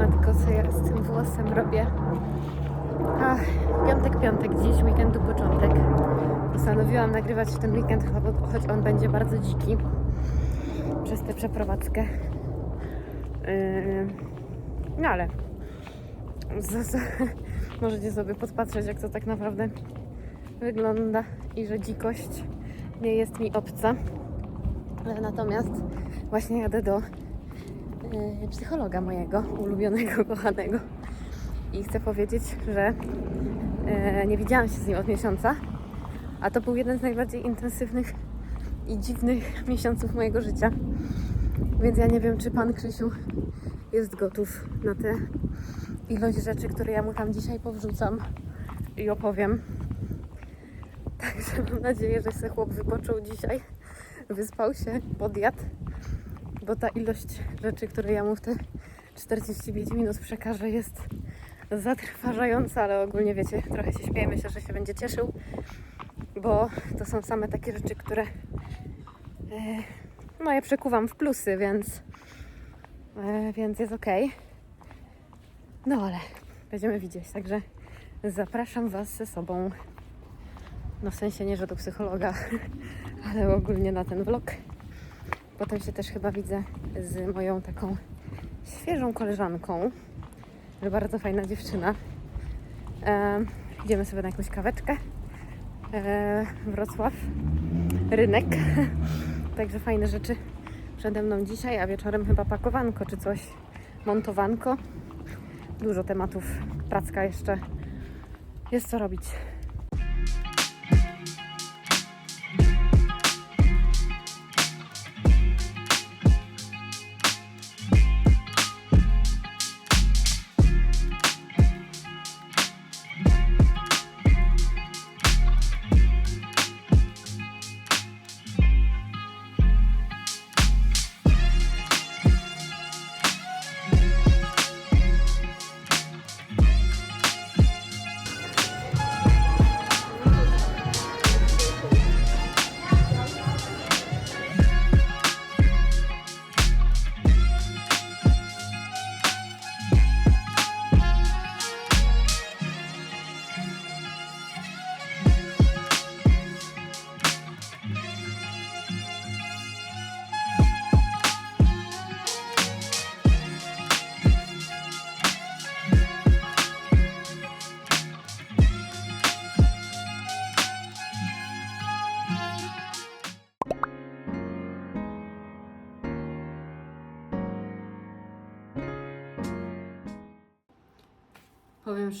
Matko, co ja z tym włosem robię? Ach, piątek, piątek, dziś weekendu początek. Postanowiłam nagrywać w ten weekend, cho- choć on będzie bardzo dziki przez tę przeprowadzkę. Yy, no ale z, z, możecie sobie podpatrzeć, jak to tak naprawdę wygląda i że dzikość nie jest mi obca. Natomiast właśnie jadę do psychologa mojego, ulubionego, kochanego. I chcę powiedzieć, że yy, nie widziałam się z nim od miesiąca, a to był jeden z najbardziej intensywnych i dziwnych miesiąców mojego życia. Więc ja nie wiem, czy pan Krzysiu jest gotów na tę ilość rzeczy, które ja mu tam dzisiaj powrzucam i opowiem. Także mam nadzieję, że się chłop wypoczął dzisiaj, wyspał się, podjadł, bo ta ilość rzeczy, które ja mu w te 45 minut przekażę jest zatrważająca, ale ogólnie wiecie, trochę się śmieję, myślę, że się będzie cieszył, bo to są same takie rzeczy, które e, no ja przekuwam w plusy, więc e, więc jest ok. No ale będziemy widzieć, także zapraszam Was ze sobą. No w sensie nie, że do psychologa, ale ogólnie na ten vlog. Potem się też chyba widzę z moją taką świeżą koleżanką, bardzo fajna dziewczyna. E, idziemy sobie na jakąś kaweczkę. E, Wrocław, rynek. Także fajne rzeczy przede mną dzisiaj, a wieczorem chyba pakowanko czy coś, montowanko. Dużo tematów, pracka jeszcze. Jest co robić.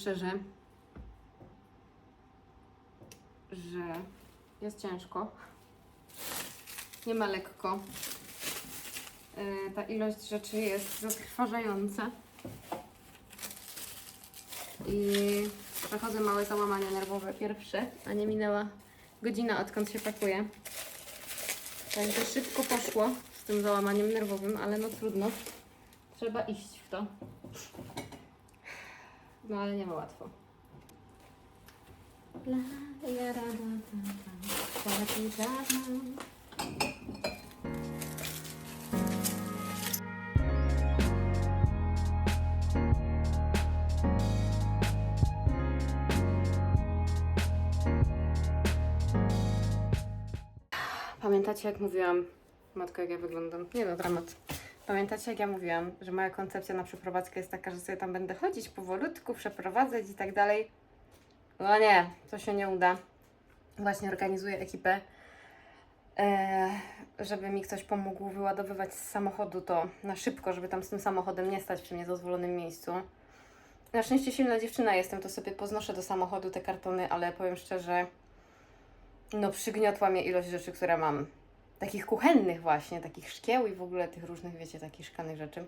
Szczerze, że jest ciężko. Nie ma lekko. Yy, Ta ilość rzeczy jest zatrważająca. I przechodzę małe załamanie nerwowe pierwsze, a nie minęła godzina odkąd się pakuje. Także szybko poszło z tym załamaniem nerwowym, ale no trudno. Trzeba iść w to. No ale nie ma łatwo. Żadna. Pamiętacie jak mówiłam, matko jak ja wyglądam? Nie no, dramat. Pamiętacie, jak ja mówiłam, że moja koncepcja na przeprowadzkę jest taka, że sobie tam będę chodzić powolutku, przeprowadzać i tak dalej? No nie, to się nie uda. Właśnie organizuję ekipę, e, żeby mi ktoś pomógł wyładowywać z samochodu to na szybko, żeby tam z tym samochodem nie stać przy niedozwolonym miejscu. Na szczęście silna dziewczyna jestem, to sobie poznoszę do samochodu te kartony, ale powiem szczerze, no przygniotła mnie ilość rzeczy, które mam takich kuchennych właśnie, takich szkieł i w ogóle tych różnych, wiecie, takich szklanych rzeczy.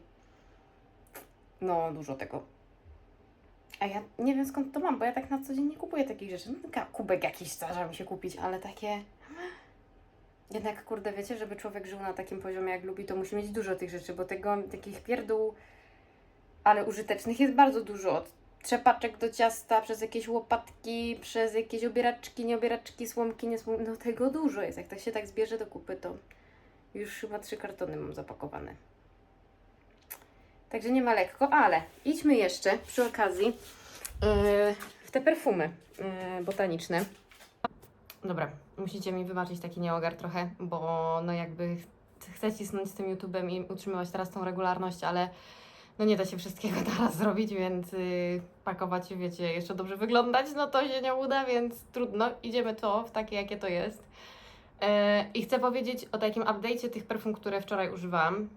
No, dużo tego. A ja nie wiem skąd to mam, bo ja tak na co dzień nie kupuję takich rzeczy. No, kubek jakiś zdarza mi się kupić, ale takie... Jednak, kurde, wiecie, żeby człowiek żył na takim poziomie, jak lubi, to musi mieć dużo tych rzeczy, bo tego, takich pierdół, ale użytecznych jest bardzo dużo. Od trzepaczek do ciasta, przez jakieś łopatki, przez jakieś obieraczki, nieobieraczki, słomki, nie słomki. No tego dużo jest. Jak to się tak zbierze do kupy, to już chyba trzy kartony mam zapakowane. Także nie ma lekko, ale idźmy jeszcze przy okazji yy, w te perfumy yy, botaniczne. Dobra, musicie mi wybaczyć taki nieogar trochę, bo no jakby ch- chcę cisnąć z tym YouTube'em i utrzymywać teraz tą regularność, ale no nie da się wszystkiego teraz zrobić, więc yy, pakować, wiecie, jeszcze dobrze wyglądać, no to się nie uda, więc trudno, idziemy to w takie, jakie to jest. Yy, I chcę powiedzieć o takim update'cie tych perfum, które wczoraj używałam,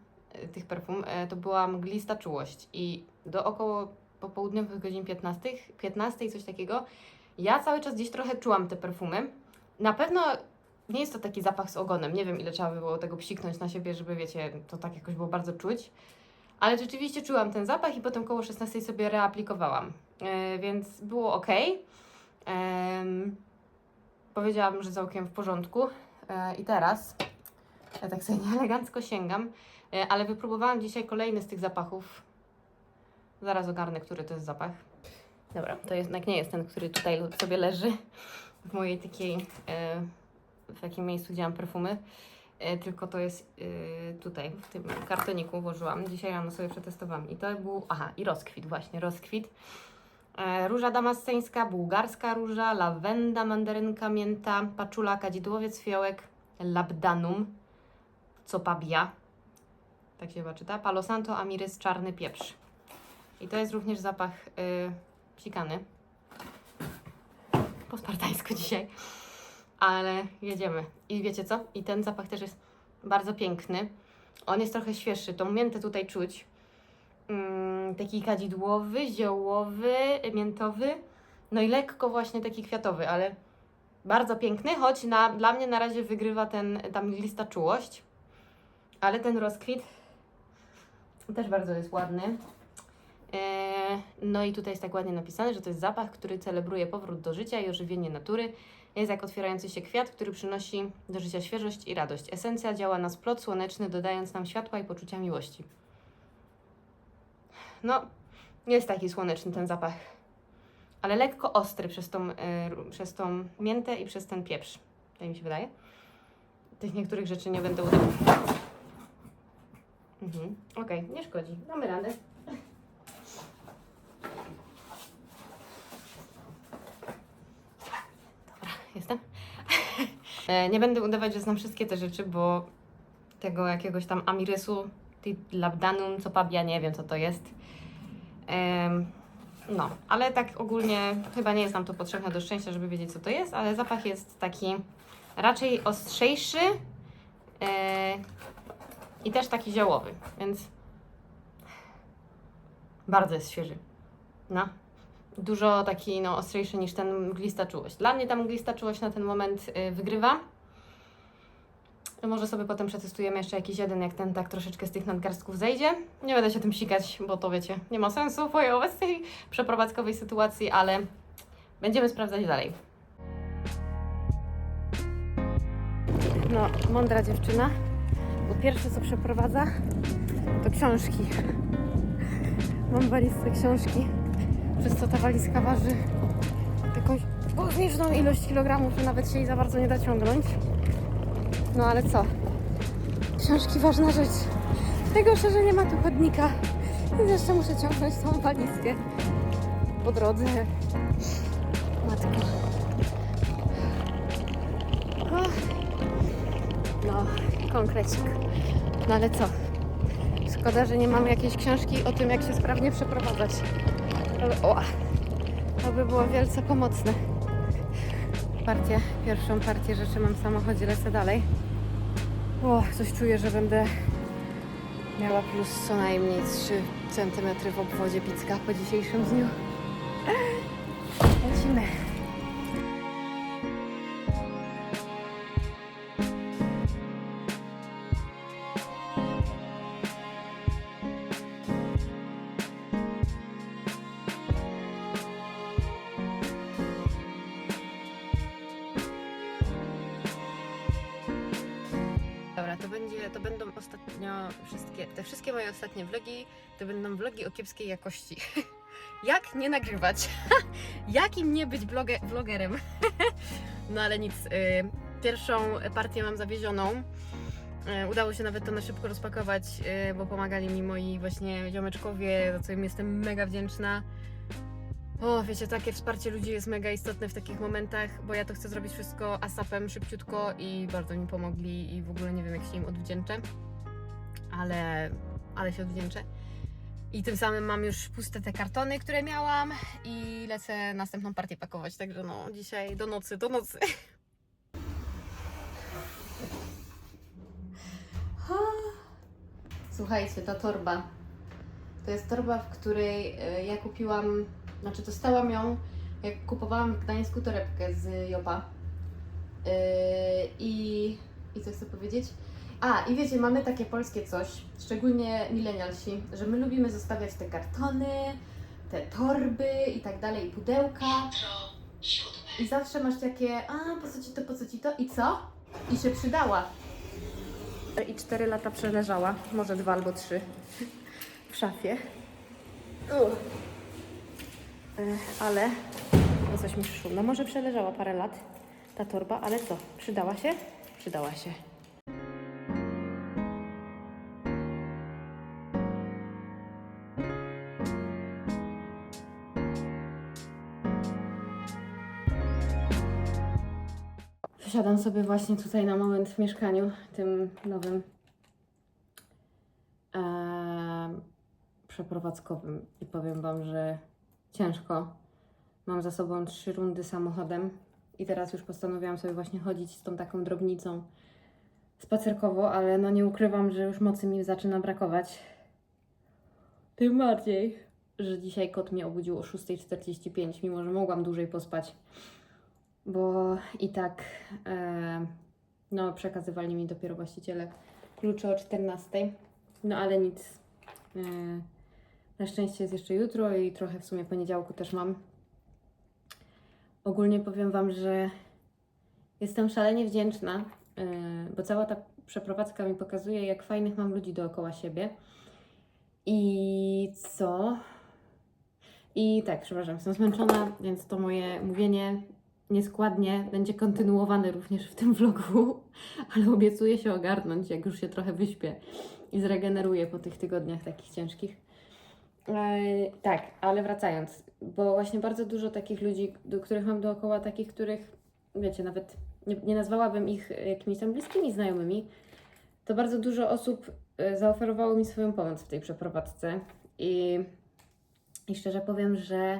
yy, tych perfum, yy, to była mglista czułość i do około popołudniowych godzin 15, 15 coś takiego, ja cały czas gdzieś trochę czułam te perfumy. Na pewno nie jest to taki zapach z ogonem. Nie wiem, ile trzeba by było tego psiknąć na siebie, żeby, wiecie, to tak jakoś było bardzo czuć. Ale rzeczywiście czułam ten zapach i potem koło 16 sobie reaplikowałam. Yy, więc było ok. powiedziałabym, że całkiem w porządku. Yy, I teraz, ja tak sobie elegancko sięgam, yy, ale wypróbowałam dzisiaj kolejny z tych zapachów. Zaraz ogarnę, który to jest zapach. Dobra, to jednak nie jest ten, który tutaj sobie leży w mojej takiej, e, w takim miejscu, gdzie mam perfumy, e, tylko to jest e, tutaj, w tym kartoniku włożyłam. Dzisiaj rano sobie przetestowałam i to był, aha, i rozkwit właśnie, rozkwit. E, róża damasceńska, bułgarska róża, lawenda, mandarynka, mięta, paczula, kadzidłowiec, fiołek, labdanum, copabia, tak się chyba czyta, palo santo, amirys, czarny pieprz. I to jest również zapach y, psikany. Po spartańsku dzisiaj. Ale jedziemy. I wiecie co? I ten zapach też jest bardzo piękny. On jest trochę świeższy. Tą miętę tutaj czuć. Mm, taki kadzidłowy, ziołowy, miętowy. No i lekko właśnie taki kwiatowy, ale bardzo piękny, choć na, dla mnie na razie wygrywa ten, ta mglista czułość. Ale ten rozkwit też bardzo jest ładny. E, No i tutaj jest tak ładnie napisane, że to jest zapach, który celebruje powrót do życia i ożywienie natury. Jest jak otwierający się kwiat, który przynosi do życia świeżość i radość. Esencja działa na splot słoneczny, dodając nam światła i poczucia miłości. No, jest taki słoneczny ten zapach, ale lekko ostry przez tą, ru- przez tą miętę i przez ten pieprz. Tak mi się wydaje. Tych niektórych rzeczy nie będę udawać. Mhm. Okej, nie szkodzi. Damy radę. Jestem? E, Nie będę udawać, że znam wszystkie te rzeczy, bo tego jakiegoś tam amirysu, labdanum, copabia, nie wiem co to jest. No, ale tak ogólnie chyba nie jest nam to potrzebne do szczęścia, żeby wiedzieć co to jest, ale zapach jest taki raczej ostrzejszy e, i też taki ziołowy, więc bardzo jest świeży. No dużo taki no, ostrzejszy niż ten mglista czułość. Dla mnie ta mglista czułość na ten moment y, wygrywa. Może sobie potem przetestujemy jeszcze jakiś jeden, jak ten tak troszeczkę z tych nadgarstków zejdzie. Nie będę się tym sikać, bo to wiecie, nie ma sensu w mojej obecnej przeprowadzkowej sytuacji, ale będziemy sprawdzać dalej. No, mądra dziewczyna, bo pierwsze co przeprowadza to książki. Mam walizce książki przez co ta walizka waży jakąś kosmiczną ilość kilogramów, że nawet się jej za bardzo nie da ciągnąć. No ale co? Książki ważna rzecz. Najgorsze, że nie ma tu chodnika, więc jeszcze muszę ciągnąć tą walizkę po drodze. Matko. Ach. No, konkrecik. No ale co? Szkoda, że nie mamy jakiejś książki o tym, jak się sprawnie przeprowadzać. Ale, o, to by było wielce pomocne. Partię, pierwszą partię rzeczy mam w samochodzie, lecę dalej. O, coś czuję, że będę miała plus co najmniej 3 cm w obwodzie picka po dzisiejszym dniu. Lecimy. To będzie, to będą ostatnio wszystkie, te wszystkie moje ostatnie vlogi, to będą vlogi o kiepskiej jakości. Jak nie nagrywać? Jakim nie być bloge, vlogerem? no ale nic, y, pierwszą partię mam zawiezioną. E, Udało się nawet to na szybko rozpakować, e, bo pomagali mi moi właśnie ziomeczkowie, za co im jestem mega wdzięczna. O, wiecie, takie wsparcie ludzi jest mega istotne w takich momentach, bo ja to chcę zrobić wszystko asapem, szybciutko i bardzo mi pomogli i w ogóle nie wiem, jak się im odwdzięczę, ale, ale się odwdzięczę. I tym samym mam już puste te kartony, które miałam i lecę następną partię pakować, także no dzisiaj do nocy, do nocy. Słuchajcie, ta torba. To jest torba, w której e, ja kupiłam, znaczy dostałam ją, jak kupowałam w Gdańsku torebkę z Jopa. Yy, I, I co chcę powiedzieć? A, i wiecie, mamy takie polskie coś, szczególnie milenialsi, że my lubimy zostawiać te kartony, te torby i tak dalej, i pudełka. I zawsze masz takie, a po co ci to, po co ci to i co? I się przydała. I cztery lata przeleżała, może dwa albo trzy w szafie. Uch. E, Ale no coś mi przyszło. No może przeleżała parę lat ta torba, ale co? Przydała się? Przydała się. Wysiadam sobie właśnie tutaj na moment w mieszkaniu, tym nowym em, przeprowadzkowym i powiem Wam, że ciężko. Mam za sobą trzy rundy samochodem i teraz już postanowiłam sobie właśnie chodzić z tą taką drobnicą spacerkowo, ale no nie ukrywam, że już mocy mi zaczyna brakować. Tym bardziej, że dzisiaj kot mnie obudził o 6.45, mimo że mogłam dłużej pospać bo i tak e, no, przekazywali mi dopiero właściciele klucze o 14. No ale nic. E, na szczęście jest jeszcze jutro i trochę w sumie poniedziałku też mam. Ogólnie powiem Wam, że jestem szalenie wdzięczna, e, bo cała ta przeprowadzka mi pokazuje, jak fajnych mam ludzi dookoła siebie. I co? I tak, przepraszam, jestem zmęczona, więc to moje mówienie nieskładnie będzie kontynuowane również w tym vlogu, ale obiecuję się ogarnąć, jak już się trochę wyśpię i zregeneruję po tych tygodniach takich ciężkich. E, tak, ale wracając, bo właśnie bardzo dużo takich ludzi, do których mam dookoła, takich, których, wiecie, nawet nie, nie nazwałabym ich jakimiś tam bliskimi znajomymi, to bardzo dużo osób e, zaoferowało mi swoją pomoc w tej przeprowadzce. I, i szczerze powiem, że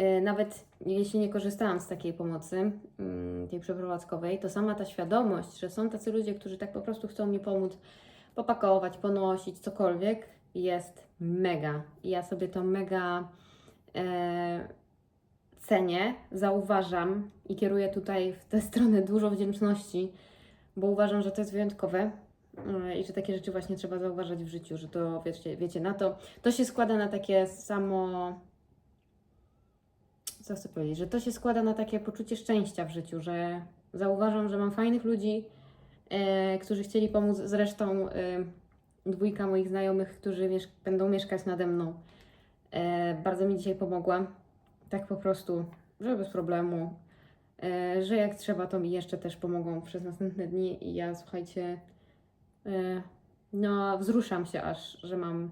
E, nawet jeśli nie korzystałam z takiej pomocy, mm, tej przeprowadzkowej, to sama ta świadomość, że są tacy ludzie, którzy tak po prostu chcą mi pomóc popakować, ponosić, cokolwiek, jest mega. Ja sobie to mega e, cenię, zauważam i kieruję tutaj w tę stronę dużo wdzięczności, bo uważam, że to jest wyjątkowe. e, I że takie rzeczy właśnie trzeba zauważać w życiu, że to wiecie, wiecie na to, to się składa na takie samo co chcę powiedzieć, że to się składa na takie poczucie szczęścia w życiu, że zauważam, że mam fajnych ludzi, e, którzy chcieli pomóc. Zresztą e, dwójka moich znajomych, którzy miesz- będą mieszkać nade mną, e, bardzo mi dzisiaj pomogła. Tak po prostu, że bez problemu, e, że jak trzeba, to mi jeszcze też pomogą przez następne dni. I ja, słuchajcie, e, no wzruszam się aż, że mam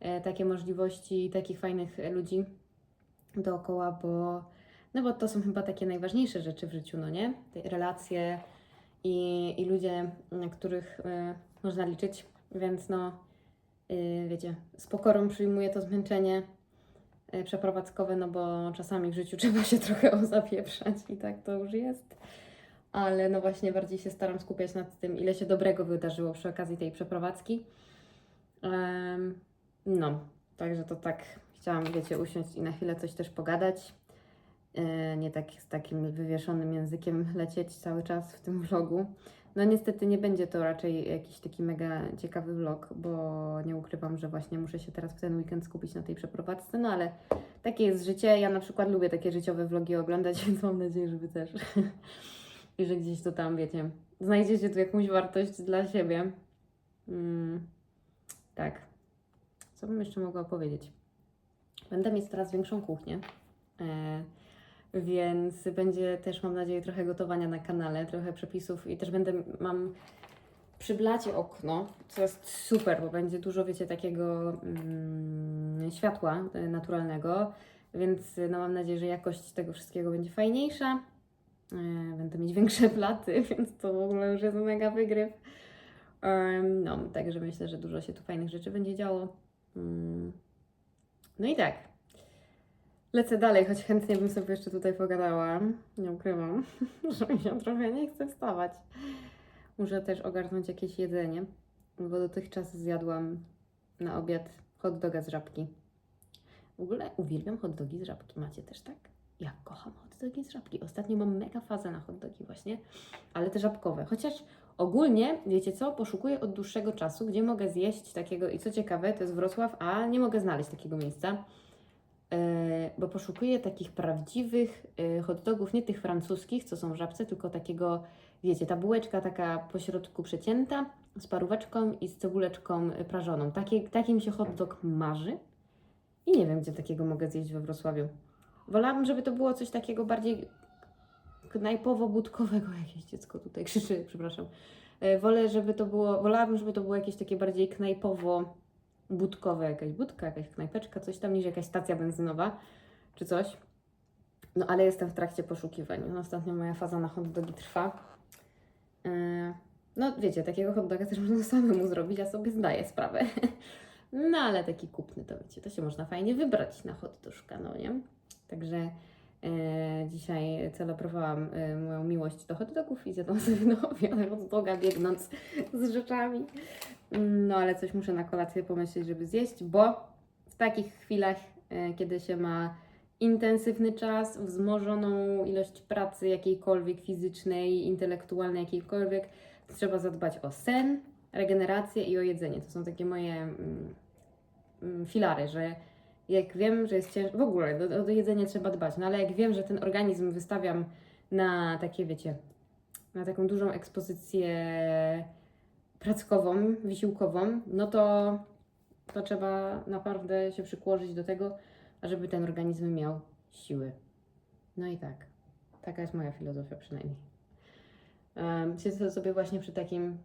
e, takie możliwości i takich fajnych ludzi dookoła, bo, no bo to są chyba takie najważniejsze rzeczy w życiu, no nie? Te relacje i, i ludzie, na których y, można liczyć, więc no, y, wiecie, z pokorą przyjmuję to zmęczenie y, przeprowadzkowe, no bo czasami w życiu trzeba się trochę ozapieprzać i tak to już jest. Ale no właśnie bardziej się staram skupiać nad tym, ile się dobrego wydarzyło przy okazji tej przeprowadzki. No, także to tak chciałam, wiecie, usiąść i na chwilę coś też pogadać. E, nie tak z takim wywieszonym językiem lecieć cały czas w tym vlogu. No niestety nie będzie to raczej jakiś taki mega ciekawy vlog, bo nie ukrywam, że właśnie muszę się teraz w ten weekend skupić na tej przeprowadzce, no ale takie jest życie. Ja na przykład lubię takie życiowe vlogi oglądać, więc mam nadzieję, że Wy też. I że gdzieś to tam, wiecie, znajdziecie tu jakąś wartość dla siebie. Mm, tak. Co bym jeszcze mogła powiedzieć? Będę mieć teraz większą kuchnię, e, więc będzie też, mam nadzieję, trochę gotowania na kanale, trochę przepisów i też będę, mam przy blacie okno, co jest super, bo będzie dużo, wiecie, takiego mm, światła e, naturalnego, więc e, no, mam nadzieję, że jakość tego wszystkiego będzie fajniejsza. E, Będę mieć większe platy, więc to w ogóle już jest mega wygryw. No, także myślę, że dużo się tu fajnych rzeczy będzie działo. Mm. No i tak. Lecę dalej, choć chętnie bym sobie jeszcze tutaj pogadała. Nie ukrywam, że mi się trochę nie chce wstawać. Muszę też ogarnąć jakieś jedzenie, bo dotychczas zjadłam na obiad hot doga z żabki. W ogóle uwielbiam hot dogi z żabki. Macie też tak? Ja kocham hot dogi z żabki. Ostatnio mam mega fazę na hot dogi właśnie, ale te żabkowe. Chociaż ogólnie, wiecie co, poszukuję od dłuższego czasu, gdzie mogę zjeść takiego, i co ciekawe, to jest Wrocław, a nie mogę znaleźć takiego miejsca. E, bo poszukuję takich prawdziwych e, hot dogów, nie tych francuskich, co są w żabce, tylko takiego, wiecie, ta bułeczka taka po środku przecięta, z paróweczką i z cebuleczką prażoną. Takie, taki mi się hot dog marzy i nie wiem, gdzie takiego mogę zjeść we Wrocławiu. Wolałabym, żeby to było coś takiego bardziej knajpowo-budkowego. Jakieś dziecko tutaj krzyczy, przepraszam. E, Wolę, żeby to było, wolałabym, żeby to było jakieś takie bardziej knajpowo budkowe, jakaś budka, jakaś knajpeczka, coś tam, niż jakaś stacja benzynowa, czy coś. No ale jestem w trakcie poszukiwań. No, ostatnio moja faza na hot dogi trwa. Yy, No wiecie, takiego hot doga też można samemu zrobić, ja sobie zdaję sprawę. No ale taki kupny to wiecie, to się można fajnie wybrać na hot dożka, no nie? Także e, dzisiaj celebrowałam e, moją miłość do hot dogów i zjadłam sobie na obiad hot biegnąc z rzeczami. No ale coś muszę na kolację pomyśleć, żeby zjeść, bo w takich chwilach, e, kiedy się ma intensywny czas, wzmożoną ilość pracy jakiejkolwiek fizycznej, intelektualnej, jakiejkolwiek, trzeba zadbać o sen, regenerację i o jedzenie. To są takie moje mm, mm, filary, że jak wiem, że jest ciężko, w ogóle do, do jedzenia trzeba dbać, no ale jak wiem, że ten organizm wystawiam na takie, wiecie, na taką dużą ekspozycję prackową, wysiłkową, no to, to trzeba naprawdę się przykłożyć do tego, żeby ten organizm miał siły. No i tak, taka jest moja filozofia przynajmniej. Um, siedzę sobie właśnie przy takim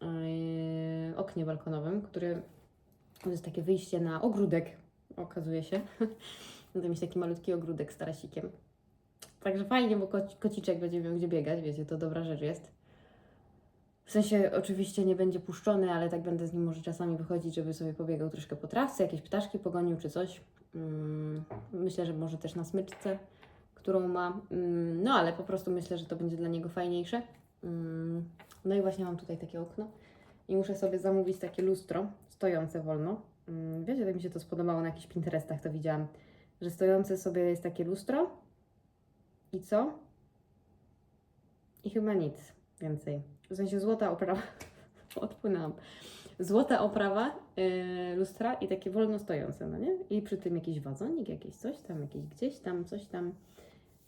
yy, oknie balkonowym, który to jest takie wyjście na ogródek, okazuje się. Będę mieć taki malutki ogródek z tarasikiem. Także fajnie, bo koci- kociczek będzie miał gdzie biegać, wiecie, to dobra rzecz jest. W sensie oczywiście nie będzie puszczony, ale tak będę z nim może czasami wychodzić, żeby sobie pobiegał troszkę po trawce, jakieś ptaszki pogonił czy coś. Mm, myślę, że może też na smyczce, którą ma. Mm, no ale po prostu myślę, że to będzie dla niego fajniejsze. Mm, no i właśnie mam tutaj takie okno i muszę sobie zamówić takie lustro stojące wolno. Wiecie, tak mi się to spodobało na jakichś Pinterestach, to widziałam, że stojące sobie jest takie lustro i co? I chyba nic więcej. W sensie złota oprawa. Odpłynęłam. Złota oprawa yy, lustra i takie wolno stojące, no nie? I przy tym jakiś wazonik, jakieś coś tam, jakieś gdzieś tam, coś tam.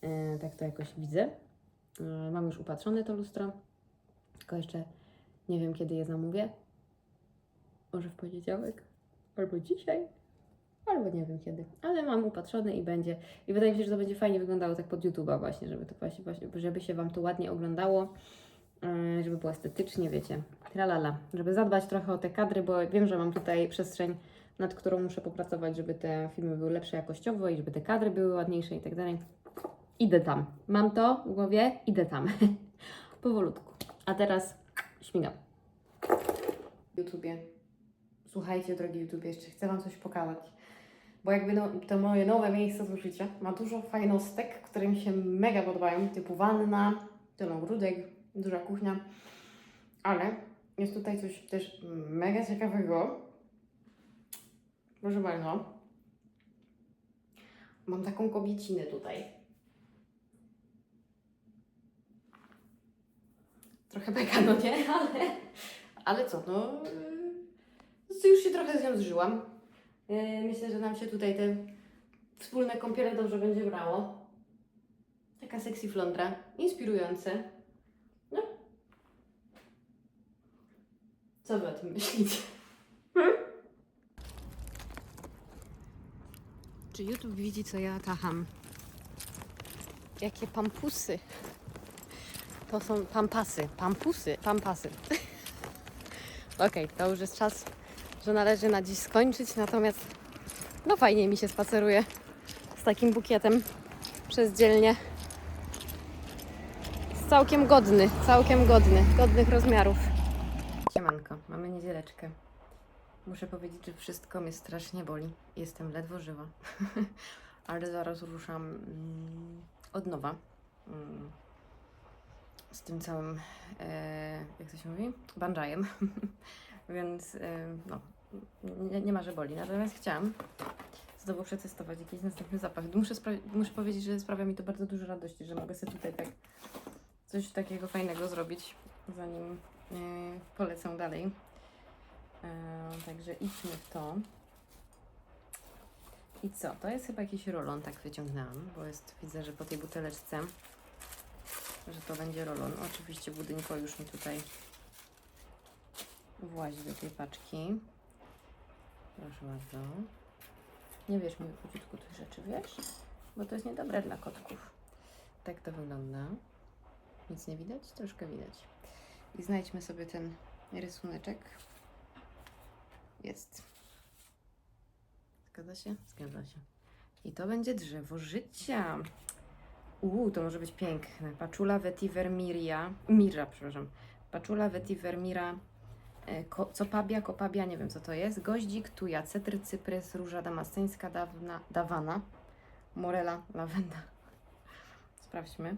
Yy, tak to jakoś widzę. Yy, mam już upatrzone to lustro. Tylko jeszcze nie wiem, kiedy je zamówię. Może w poniedziałek, albo dzisiaj, albo nie wiem kiedy. Ale mam upatrzone i będzie. I wydaje mi się, że to będzie fajnie wyglądało tak pod YouTube'a właśnie, żeby to właśnie, żeby się Wam to ładnie oglądało, żeby było estetycznie, wiecie, tralala. Żeby zadbać trochę o te kadry, bo wiem, że mam tutaj przestrzeń, nad którą muszę popracować, żeby te filmy były lepsze jakościowo i żeby te kadry były ładniejsze i tak dalej. Idę tam. Mam to w głowie, idę tam. Powolutku. A teraz śmigam. YouTubie. Słuchajcie, drogi YouTube, jeszcze chcę Wam coś pokazać. Bo jakby no, to moje nowe miejsce do życia ma dużo fajnostek, które mi się mega podobają, typu wanna, ten ogródek, duża kuchnia. Ale jest tutaj coś też mega ciekawego. Proszę bardzo. Mam taką kobiecinę tutaj. Trochę beka, no nie? Ale, ale co, no... yy, Już się trochę z nią zżyłam. Yy, Myślę, że nam się tutaj te wspólne kąpiele dobrze będzie brało. Taka sexy flądra, inspirujące. No. Co wy o tym myślicie? Czy YouTube widzi, co ja tacham? Jakie pampusy. To są pampasy. Pampusy, pampasy. okej, to już jest czas, że należy na dziś skończyć, natomiast no fajnie mi się spaceruje z takim bukietem przez dzielnie. Jest całkiem godny, całkiem godny, godnych rozmiarów. Niedzieleczkę. Muszę powiedzieć, że wszystko mnie strasznie boli. Jestem ledwo żywa. Ale zaraz ruszam mm, od nowa. Mm, z tym całym, e, jak to się mówi? Banjajem. Więc e, no, nie, nie ma, że boli. Natomiast chciałam znowu przetestować jakiś następny zapach. Muszę, muszę powiedzieć, że sprawia mi to bardzo dużo radości, że mogę sobie tutaj tak coś takiego fajnego zrobić, zanim e, polecę dalej. Także idźmy w to. I co? To jest chyba jakiś rolon, tak wyciągnęłam, bo jest, widzę, że po tej buteleczce, że to będzie rolon. Oczywiście budynko już mi tutaj włazi do tej paczki. Proszę bardzo. Nie wiesz mi króciutku tych rzeczy, wiesz? Bo to jest niedobre dla kotków. Tak to wygląda. Nic nie widać? Troszkę widać. I znajdźmy sobie ten rysuneczek. Jest. Zgadza się? Zgadza się. I to będzie drzewo życia. Uuu, to może być piękne. Paczula vetiver miria. Mira, przepraszam. Paczula vetiver mira. e, Ko, copabia, kopabia, nie wiem co to jest. Goździk, tuja, cetry, cyprys, róża damasceńska, dawna, dawana, morela, lawenda. Sprawdźmy.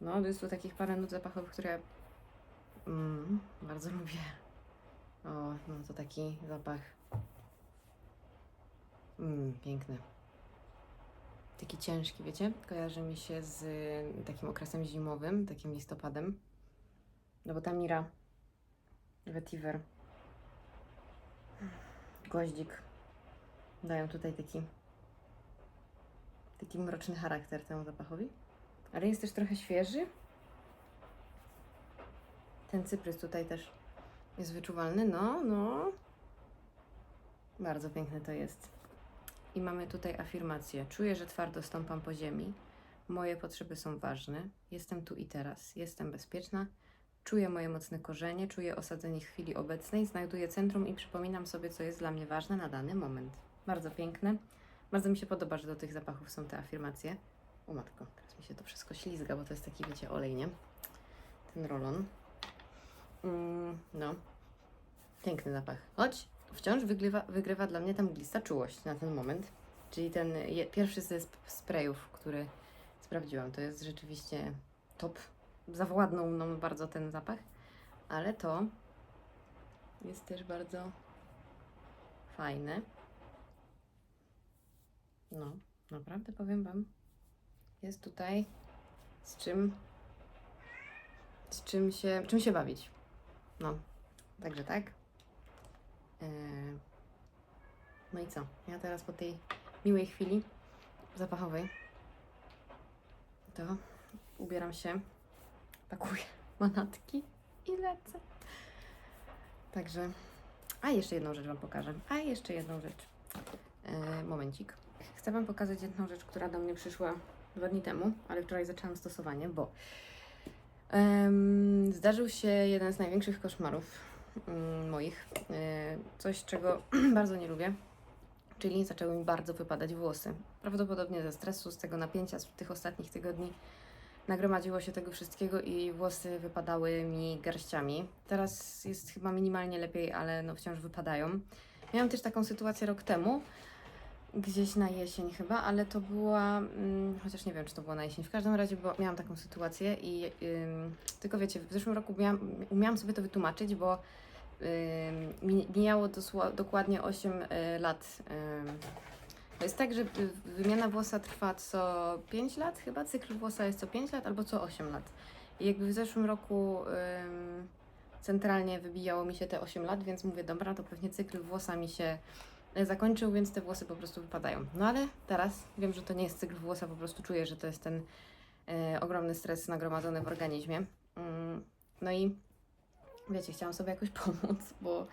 No, jest tu takich parę nut zapachowych, które ja mm, bardzo lubię. O, no to taki zapach. Mm, piękny. Taki ciężki, wiecie? Kojarzy mi się z y, takim okresem zimowym, takim listopadem. No bo ta mira, vetiver, goździk dają tutaj taki taki mroczny charakter temu zapachowi. Ale jest też trochę świeży. Ten cyprys tutaj też jest wyczuwalny. No, no. Bardzo piękne to jest. I mamy tutaj afirmację. Czuję, że twardo stąpam po ziemi. Moje potrzeby są ważne. Jestem tu i teraz. Jestem bezpieczna. Czuję moje mocne korzenie, czuję osadzenie chwili obecnej, znajduję centrum i przypominam sobie, co jest dla mnie ważne na dany moment. Bardzo piękne. Bardzo mi się podoba, że do tych zapachów są te afirmacje. O matko, teraz mi się to wszystko ślizga, bo to jest taki, wiecie, olej, nie? Ten rolon. Mm, no. Piękny zapach. Choć wciąż wygrywa, wygrywa dla mnie ta mglista czułość na ten moment. Czyli ten je, pierwszy ze sp- sprayów, który sprawdziłam. To jest rzeczywiście top. Zawładnął mną bardzo ten zapach. Ale to jest też bardzo fajne. No, naprawdę powiem Wam, jest tutaj z czym, z czym się, czym się bawić. No, także tak. Eee, No i co? Ja teraz po tej miłej chwili zapachowej to ubieram się, pakuję manatki i lecę. Także, a jeszcze jedną rzecz Wam pokażę. A jeszcze jedną rzecz. Eee, momencik. Chcę Wam pokazać jedną rzecz, która do mnie przyszła dwa dni temu, ale wczoraj zaczęłam stosowanie, bo em, zdarzył się jeden z największych koszmarów mm, moich. E, coś, czego bardzo nie lubię, czyli zaczęły mi bardzo wypadać włosy. Prawdopodobnie ze stresu, z tego napięcia z tych ostatnich tygodni nagromadziło się tego wszystkiego i włosy wypadały mi garściami. Teraz jest chyba minimalnie lepiej, ale no wciąż wypadają. Miałam też taką sytuację rok temu, gdzieś na jesień chyba, ale to była, mm, chociaż nie wiem, czy to było na jesień. W każdym razie była, miałam taką sytuację i ym, tylko wiecie, w zeszłym roku miałam, umiałam sobie to wytłumaczyć, bo mi- mijało dokładnie 8 y, lat. ym. To jest tak, że y, wymiana włosa trwa co 5 lat chyba, cykl włosa jest co 5 lat albo co 8 lat. I jakby w zeszłym roku ym, centralnie wybijało mi się te 8 lat, więc mówię, dobra, to pewnie cykl włosa mi się zakończył, więc te włosy po prostu wypadają. No ale teraz wiem, że to nie jest cykl włosa, po prostu czuję, że to jest ten e, ogromny stres nagromadzony w organizmie. Mm, no i wiecie, chciałam sobie jakoś pomóc, bo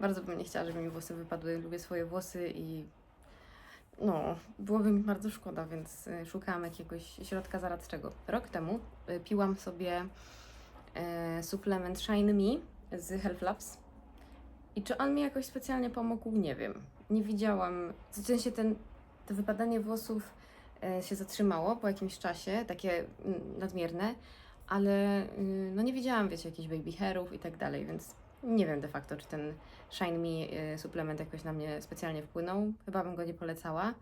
bardzo bym nie chciała, żeby mi włosy wypadły. Lubię swoje włosy i no, byłoby mi bardzo szkoda, więc e, szukałam jakiegoś środka zaradczego. Rok temu e, piłam sobie suplement Shine Me z Health Labs. I czy on mi jakoś specjalnie pomógł? Nie wiem. Nie widziałam. W sensie ten, to wypadanie włosów e, się zatrzymało po jakimś czasie, takie mm, nadmierne, ale y, no nie widziałam, wiecie, jakichś baby hairów i tak dalej, więc nie wiem de facto, czy ten Shine Me y, suplement jakoś na mnie specjalnie wpłynął. Chyba bym go nie polecała.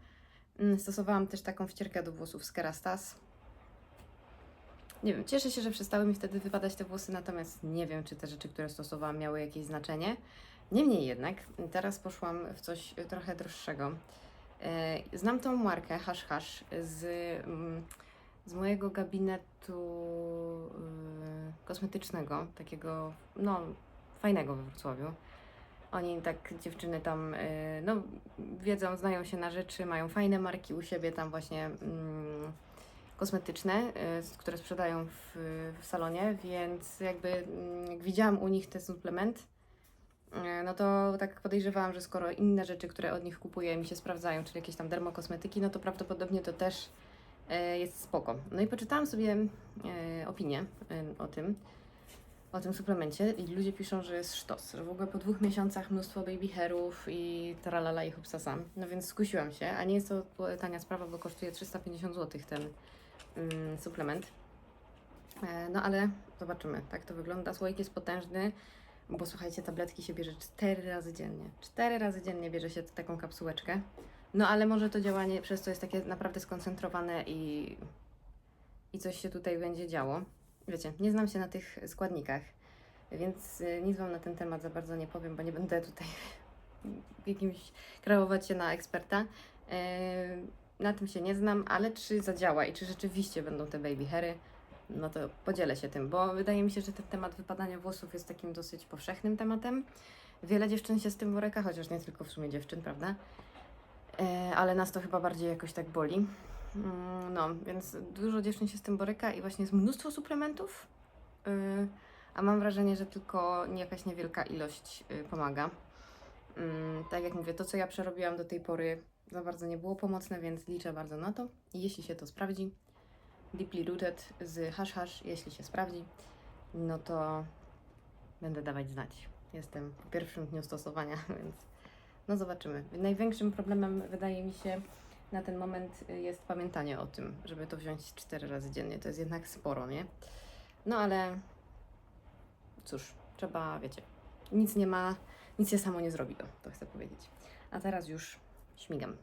Mm, Stosowałam też taką wcierkę do włosów z Kerastas. Nie wiem, cieszę się, że przestały mi wtedy wypadać te włosy, natomiast nie wiem, czy te rzeczy, które stosowałam, miały jakieś znaczenie. Niemniej jednak, teraz poszłam w coś trochę droższego. E, Znam tą markę Hash Hash z, mm, z mojego gabinetu y, kosmetycznego, takiego, no, fajnego we Wrocławiu. Oni tak, dziewczyny tam, y, no, wiedzą, znają się na rzeczy, mają fajne marki u siebie tam właśnie mm, kosmetyczne, które sprzedają w, w salonie, więc jakby mm, jak widziałam u nich ten suplement, no to tak podejrzewałam, że skoro inne rzeczy, które od nich kupuję mi się sprawdzają, czyli jakieś tam dermokosmetyki, no to prawdopodobnie to też y, jest spoko. No i poczytałam sobie y, opinię o tym, o tym suplemencie i ludzie piszą, że jest sztos, że w ogóle po dwóch miesiącach mnóstwo baby hairów i tralala i hupsasa. No więc skusiłam się, a nie jest to tania sprawa, bo kosztuje 350 zł ten mm, suplement. E, no ale zobaczymy, tak to wygląda. Słoik jest potężny, bo słuchajcie, tabletki się bierze 4 razy dziennie. 4 razy dziennie bierze się taką kapsułeczkę. No ale może to działanie przez to jest takie naprawdę skoncentrowane i, i coś się tutaj będzie działo. Wiecie, nie znam się na tych składnikach, więc y, nic Wam na ten temat za bardzo nie powiem, bo nie będę tutaj jakimś kreować się na eksperta. E, Na tym się nie znam, ale czy zadziała i czy rzeczywiście będą te baby hairy, no to podzielę się tym, bo wydaje mi się, że ten temat wypadania włosów jest takim dosyć powszechnym tematem. Wiele dziewczyn się z tym boryka, chociaż nie tylko w sumie dziewczyn, prawda? E, ale nas to chyba bardziej jakoś tak boli. Mm, No, więc dużo dziewczyn się z tym boryka i właśnie jest mnóstwo suplementów, y, a mam wrażenie, że tylko jakaś niewielka ilość y, pomaga. Mm, Tak jak mówię, to co ja przerobiłam do tej pory za bardzo nie było pomocne, więc liczę bardzo na to. Jeśli się to sprawdzi, Deeply Rooted z Hash Hash, jeśli się sprawdzi, no to będę dawać znać. Jestem po pierwszym dniu stosowania, więc no zobaczymy. Największym problemem wydaje mi się na ten moment jest pamiętanie o tym, żeby to wziąć cztery razy dziennie. To jest jednak sporo, nie? No ale cóż, trzeba, wiecie, nic nie ma, nic się samo nie zrobi, o, to chcę powiedzieć. A teraz już śmigam.